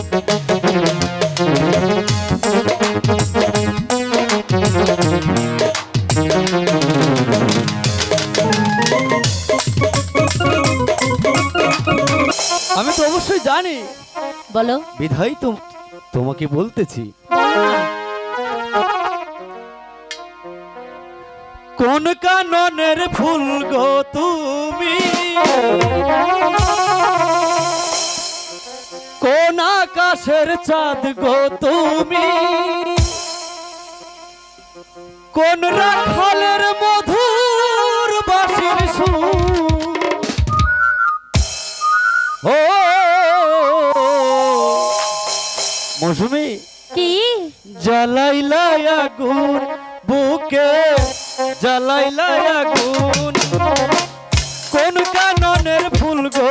আমি তো অবশ্যই জানি। বলো। বিধাই তো তোমাকে বলতেছি। কোন কাননের ফুল গো তুমি? কোন আকাশের চাঁদ গো তুমি? কোন রাখালের মধুর বাসির সুর ও মৌসুমী কি? জ্বালাইলাই আগুন বুকে জ্বালাইলাই আগুন। কোন কাননের ফুল গো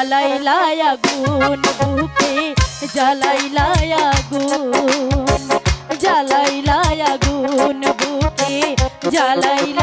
জ্বালাই আগুন বুকে জ্বালাই আগুন লায়া আগুন বুকে জ্বালাই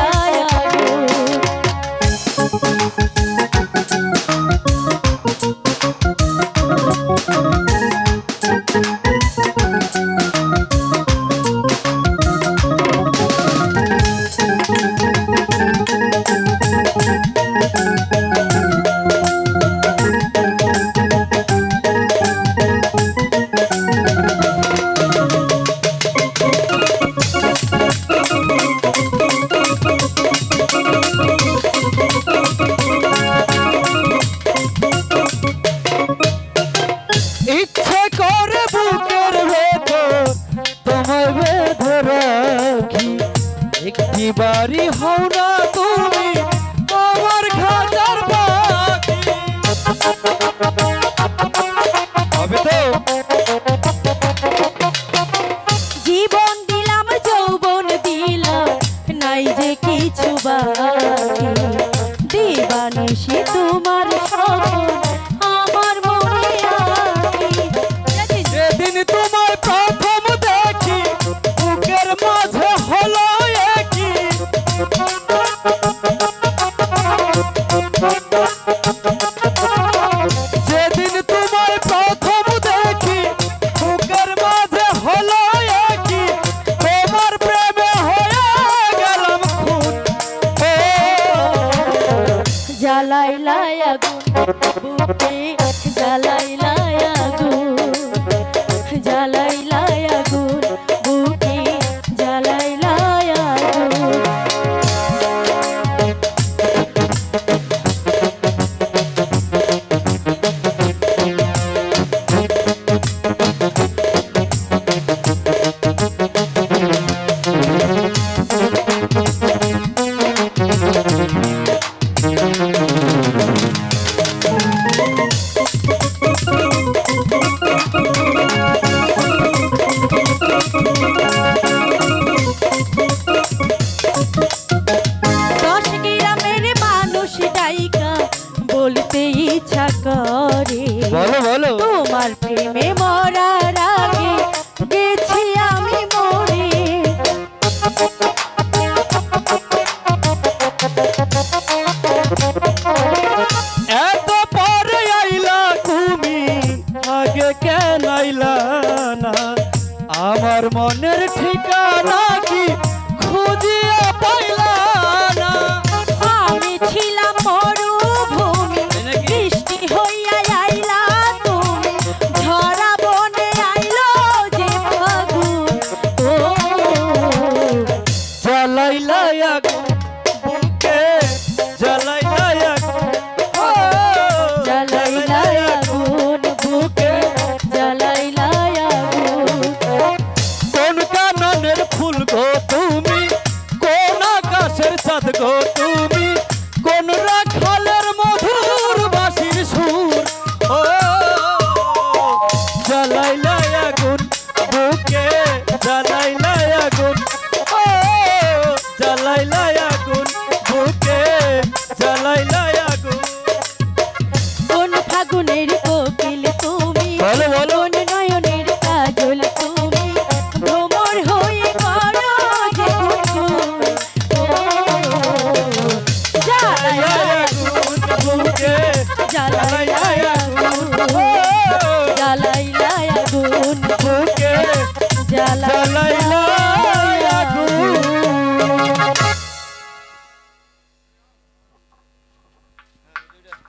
রাখি একটি বাড়ি হও না তুমি আমার খাতার পাখি জ্বালাই আগুন বুকে জ্বালাই কেন আইলা না। আমার মনের ঠিকানা কি খুঁজিয়া পাইলা না। আমি ছিলাম মরুভূমি বৃষ্টি হইয়া আইলা তুমি। ঝরা বনে আইলো যে ফাগুন। ও জ্বালাইলা